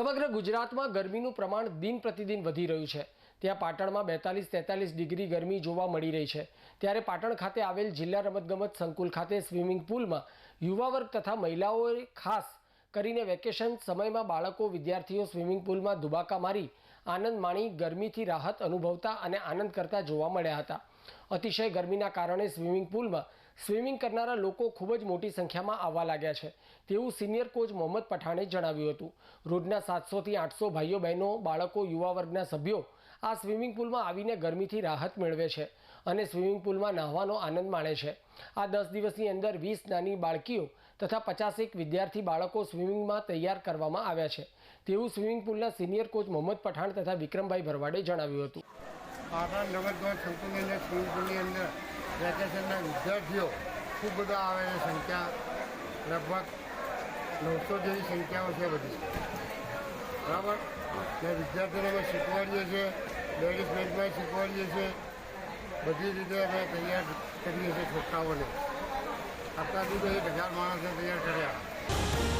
સમગ્ર ગુજરાતમાં ગરમીનું પ્રમાણ દિન પ્રતિદિન વધી રહ્યું છે. ત્યાં પાટણમાં બેતાલીસ, તેતાલીસ ડિગ્રી ગરમી જોવા મળી રહી છે. ત્યારે પાટણ ખાતે આવેલ જિલ્લા રમતગમત સંકુલ ખાતે સ્વિમિંગ પુલમાં યુવા વર્ગ તથા મહિલાઓએ ખાસ કરીને વેકેશન સમયમાં બાળકો, વિદ્યાર્થીઓ સ્વિમિંગ પુલમાં દુબાકા મારી આનંદ માણી ગરમીથી રાહત અનુભવતા અને આનંદ કરતા જોવા મળ્યા હતા. અતિશય ગરમીના કારણે સ્વિમિંગ પુલમાં સ્વિમિંગ કરનારા લોકો ખૂબ જ મોટી સંખ્યામાં આવવા લાગ્યા છે. તેવું સિનિયર કોચ મોહમ્મદ પઠાણે જણાવ્યું હતું. રોજના સાતસોથી આઠસો ભાઈઓ બહેનો બાળકો યુવા વર્ગના સભ્યો આ સ્વિમિંગ પુલમાં આવીને ગરમીથી રાહત મેળવે છે અને સ્વિમિંગ પુલમાં નાહવાનો આનંદ માણે છે. આ દસ દિવસની અંદર વીસ નાની બાળકીઓ તથા પચાસેક વિદ્યાર્થી બાળકો સ્વિમિંગમાં તૈયાર કરવામાં આવ્યા છે. તેવું સ્વિમિંગ પુલના સિનિયર કોચ મોહમ્મદ પઠાણ તથા વિક્રમભાઈ ભરવાડે જણાવ્યું હતું. પાટણ રમતગમત સંકુલની અંદર પુલની અંદર વેકેશનના વિદ્યાર્થીઓ ખૂબ બધા આવે છે સંખ્યા. લગભગ નવસો જેવી સંખ્યાઓ છે બધી. બરાબર? ને વિદ્યાર્થીઓને અમે શીખવાડીએ છીએ, લેડીઝ બેન્ચમાં શીખવાડીએ છીએ. બધી રીતે અમે તૈયાર કરીએ છીએ છોકરાઓને. અત્યાર સુધી એક હજાર માણસને તૈયાર કર્યા.